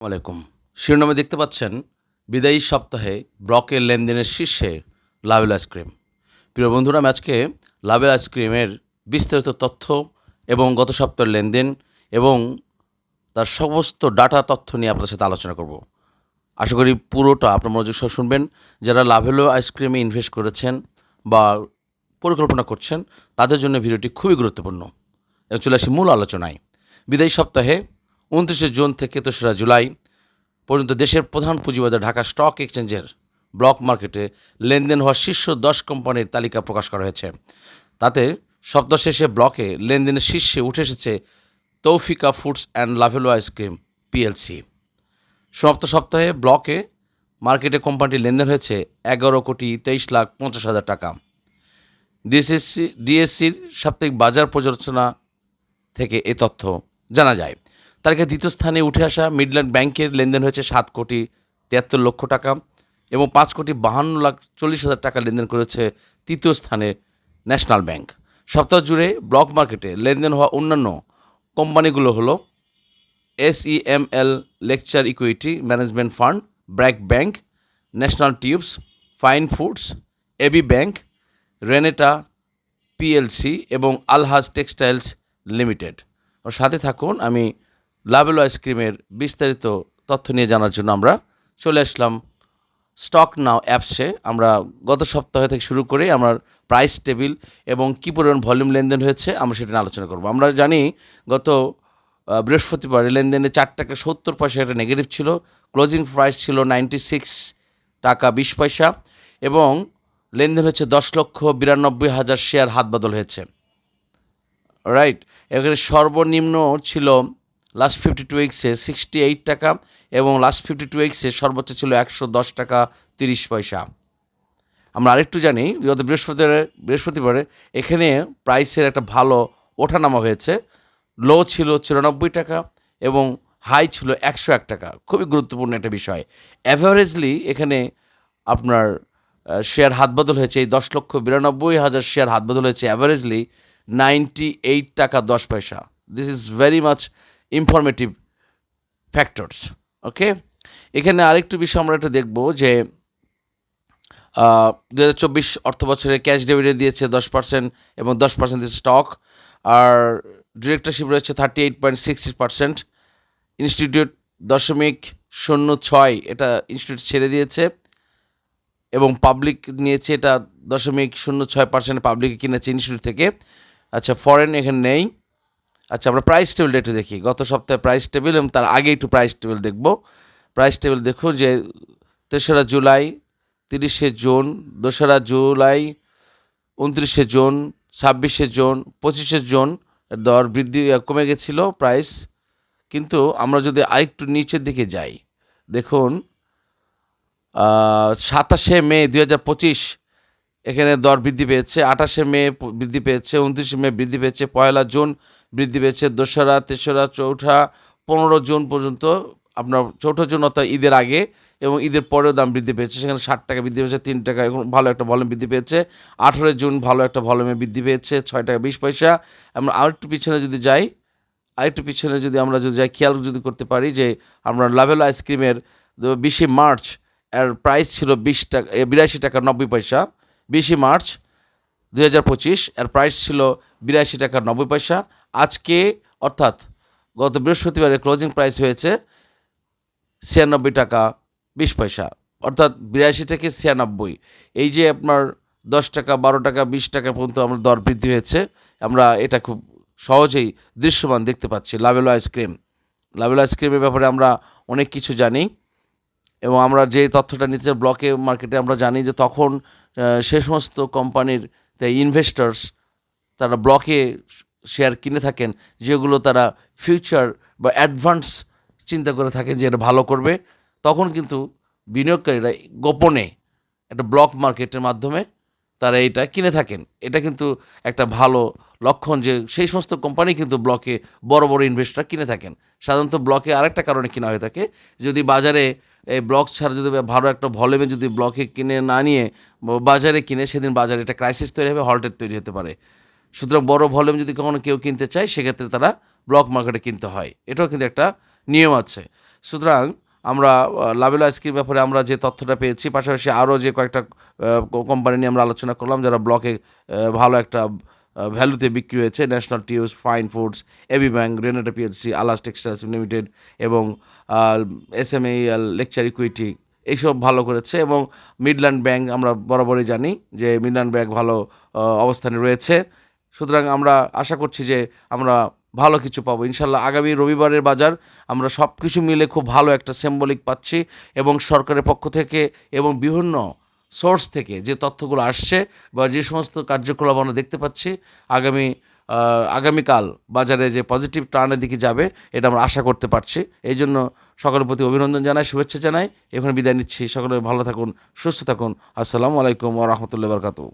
আলাইকুম। শিরোনামে দেখতে পাচ্ছেন, বিদায়ী সপ্তাহে ব্লকের লেনদেনের শীর্ষে লাভেল আইসক্রিম প্রিয় বন্ধুরা আজকে লাভেল আইসক্রিমের বিস্তারিত তথ্য এবং গত সপ্তাহের লেনদেন এবং তার সমস্ত ডাটা তথ্য নিয়ে আপনাদের সাথে আলোচনা করব। আশা করি পুরোটা আপনার মনোযোগ সহ শুনবেন। যারা লাভেলো আইসক্রিমে ইনভেস্ট করেছেন বা পরিকল্পনা করছেন, তাদের জন্য ভিডিওটি খুবই গুরুত্বপূর্ণ। চলে আসি মূল আলোচনায়। বিদায়ী সপ্তাহে উনত্রিশে জুন থেকে তেসরা জুলাই পর্যন্ত দেশের প্রধান পুঁজিবাজার ঢাকা স্টক এক্সচেঞ্জের ব্লক মার্কেটে লেনদেন হওয়া শীর্ষ দশ কোম্পানির তালিকা প্রকাশ করা হয়েছে। তাতে সপ্তাহ শেষে ব্লকে লেনদেনের শীর্ষে উঠে এসেছে Taufika foods and Lovello ice cream PLC. সমাপ্ত সপ্তাহে ব্লকে মার্কেটে কোম্পানিটির লেনদেন হয়েছে এগারো কোটি তেইশ লাখ পঞ্চাশ হাজার টাকা। ডিএসসি, ডিএসসির সাপ্তাহিক বাজার পর্যালোচনা থেকে এ তথ্য জানা যায়। তালিকায় দ্বিতীয় স্থানে উঠে আসা মিডল্যান্ড ব্যাংকের লেনদেন হয়েছে সাত কোটি তিয়াত্তর লক্ষ টাকা এবং পাঁচ কোটি বাহান্ন লাখ চল্লিশ হাজার টাকা লেনদেন করেছে তৃতীয় স্থানে ন্যাশনাল ব্যাংক। সপ্তাহ জুড়ে ব্লক মার্কেটে লেনদেন হওয়া অন্যান্য কোম্পানিগুলো হলো SEML lecture equity, management fund, BRAC bank, national tubes, fine foods AB bank, Renata PLC এবং আলহাজ টেক্সটাইলস লিমিটেড। সাথে থাকুন, আমি লাভেলো আইসক্রিমের বিস্তারিত তথ্য নিয়ে জানার জন্য আমরা চলে আসলাম স্টক নাও অ্যাপসে। আমরা গত সপ্তাহ থেকে শুরু করে আমার প্রাইস টেবিল এবং কী পরিমাণ ভলিউম লেনদেন হয়েছে আমরা সেটা নিয়ে আলোচনা করব। আমরা জানি গত বৃহস্পতিবার লেনদেনে চার টাকা সত্তর পয়সা একটা নেগেটিভ ছিল ক্লোজিং প্রাইস ছিল নাইনটি সিক্স টাকা বিশ পয়সা এবং লেনদেন হচ্ছে দশ লক্ষ বিরানব্বই হাজার শেয়ার হাত বদল হয়েছে। রাইট এখানে সর্বনিম্ন ছিল লাস্ট ফিফটি টু উইক্সে সিক্সটি এইট টাকা এবং লাস্ট ফিফটি টু উইক্সে সর্বোচ্চ ছিল একশো দশ টাকা তিরিশ পয়সা। আমরা আরেকটু জানি গত বৃহস্পতিবারে বৃহস্পতিবারে এখানে প্রাইসের একটা ভালো ওঠানামা হয়েছে। লো ছিল চুরানব্বই টাকা এবং হাই ছিল একশো এক টাকা। খুবই গুরুত্বপূর্ণ একটা বিষয়। অ্যাভারেজলি এখানে আপনার শেয়ার হাত বদল হয়েছে, এই দশ লক্ষ বিরানব্বই হাজার শেয়ার হাত বদল হয়েছে অ্যাভারেজলি নাইনটি এইট টাকা দশ পয়সা। This is very much informative factors okay এখানে আরেকটু বিষয় আমরা একটা দেখব যে দু হাজার চব্বিশ অর্থ বছরে ক্যাশ ডিভিডেন্ড দিয়েছে দশ পার্সেন্ট এবং দশ পার্সেন্ট দিয়েছে স্টক আর ডিরেক্টরশিপ রয়েছে thirty eight point six percent institute দশমিক শূন্য ছয়, এটা ইনস্টিটিউট ছেড়ে দিয়েছে। এবং পাবলিক নিয়েছে এটা দশমিক শূন্য ছয় পার্সেন্ট পাবলিকে কিনেছে ইনস্টিটিউট থেকে। আচ্ছা ফরেন এখানে নেই। আচ্ছা আমরা প্রাইস টেবিলটা একটু দেখি। গত সপ্তাহে প্রাইস টেবিল এবং তার আগে একটু প্রাইস টেবিল দেখব। প্রাইস টেবিল দেখুন যে তেসরা জুলাই তিরিশে জুন, দোসরা জুলাই উনত্রিশে জুন, ছাব্বিশে জুন, পঁচিশে জুন দর বৃদ্ধি কমে গেছিল প্রাইস কিন্তু আমরা যদি আরেকটু নিচের দিকে যাই, দেখুন সাতাশে মে দুই হাজার পঁচিশ এখানে দর বৃদ্ধি পেয়েছে, আঠাশে মে বৃদ্ধি পেয়েছে, উনত্রিশে মে বৃদ্ধি পেয়েছে, পয়লা জুন বৃদ্ধি পেয়েছে, দোসরা, তেসরা, চৌঠা, পনেরো জুন পর্যন্ত আপনার চৌঠা জুন অর্থাৎ ঈদের আগে এবং ঈদের পরেও দাম বৃদ্ধি পেয়েছে, সেখানে ষাট টাকা বৃদ্ধি পেয়েছে, তিন টাকা এখন ভালো একটা ভলিউম বৃদ্ধি পেয়েছে, আঠেরোই জুন ভালো একটা ভলিউমে বৃদ্ধি পেয়েছে, ছয় টাকা বিশ পয়সা। আমরা আরেকটু পিছনে যদি যাই, আরেকটু পিছনে যদি আমরা যদি যাই, খেয়াল যদি করতে পারি যে আমরা লাভেল আইসক্রিমের বিশে মার্চ এর প্রাইস ছিল বিশ টাকা বিরাশি টাকা নব্বই পয়সা। বিশে মার্চ দুই হাজার পঁচিশ, এর প্রাইস ছিল বিরাশি টাকা নব্বই পয়সা। আজকে অর্থাৎ গত বৃহস্পতিবারের ক্লোজিং প্রাইস হয়েছে ছিয়ানব্বই টাকা বিশ পয়সা। অর্থাৎ বিরাশি থেকে ছিয়ানব্বই। এই যে আপনার দশ টাকা, বারো টাকা, বিশ টাকা পর্যন্ত আমার দর বৃদ্ধি হয়েছে, আমরা এটা খুব সহজেই দৃশ্যমান দেখতে পাচ্ছি। লাভেলো আইসক্রিম লাভেলো আইসক্রিমের ব্যাপারে আমরা অনেক কিছু জানি। এবং আমরা যে তথ্যটা নিতে চাই, ব্লকে, মার্কেটে আমরা জানি যে তখন সে সমস্ত কোম্পানির ইনভেস্টার্স তারা ব্লকে শেয়ার কিনে থাকেন, যেগুলো তারা ফিউচার বা অ্যাডভান্স চিন্তা করে থাকেন যে এটা ভালো করবে। তখন কিন্তু বিনিয়োগকারীরা গোপনে একটা ব্লক মার্কেটের মাধ্যমে তারা এটা কিনে থাকেন। এটা কিন্তু একটা ভালো লক্ষণ যে সেই সমস্ত কোম্পানি কিন্তু ব্লকে বড় বড় ইনভেস্টর কিনে থাকেন। সাধারণত ব্লকে আরেকটা কারণে কিনা হয়ে থাকে, যদি বাজারে এই ব্লক ছাড়া যদি ভালো একটা ভলিউমে যদি ব্লকে কিনে না নিয়ে বাজারে কিনে, সেদিন বাজারে একটা ক্রাইসিস তৈরি হবে হল্টের তৈরি হতে পারে। সুতরাং বড় ভলিউম যদি কখনো কেউ কিনতে চায়, সেক্ষেত্রে তারা ব্লক মার্কেটে কিনতে হয়। এটাও কিন্তু একটা নিয়ম আছে। সুতরাং আমরা লাভেল আইসক্রিম ব্যাপারে আমরা যে তথ্যটা পেয়েছি, পাশাপাশি আরও যে কয়েকটা কোম্পানি নিয়ে আমরা আলোচনা করলাম, যারা ব্লকে ভালো একটা ভ্যালুতে বিক্রি হয়েছে। National tubes fine foods AB bank Renata PLC আলাস textiles limited এবং এস এম লেকচার ইকুইটি এইসব ভালো করেছে এবং মিডল্যান্ড ব্যাংক আমরা বরাবরই জানি যে মিডল্যান্ড ব্যাংক ভালো অবস্থানে রয়েছে। সুতরাং আমরা আশা করছি যে আমরা ভালো কিছু পাবো। ইনশাল্লাহ আগামী রবিবারের বাজার আমরা সব কিছু মিলে খুব ভালো একটা সিম্বলিক পাচ্ছি এবং সরকারের পক্ষ থেকে এবং বিভিন্ন সোর্স থেকে যে তথ্যগুলো আসছে বা যে সমস্ত কার্যকলাপ আমরা দেখতে পাচ্ছি, আগামী আগামীকাল বাজারে যে পজিটিভ টার্নের দিকে যাবে, এটা আমরা আশা করতে পারছি। এই জন্য সকলের প্রতি অভিনন্দন জানাই, শুভেচ্ছা জানাই। এখানে বিদায় নিচ্ছি। সকলে ভালো থাকুন, সুস্থ থাকুন। আসসালামু আলাইকুম ওরহমতুল্লাহ বরকাতু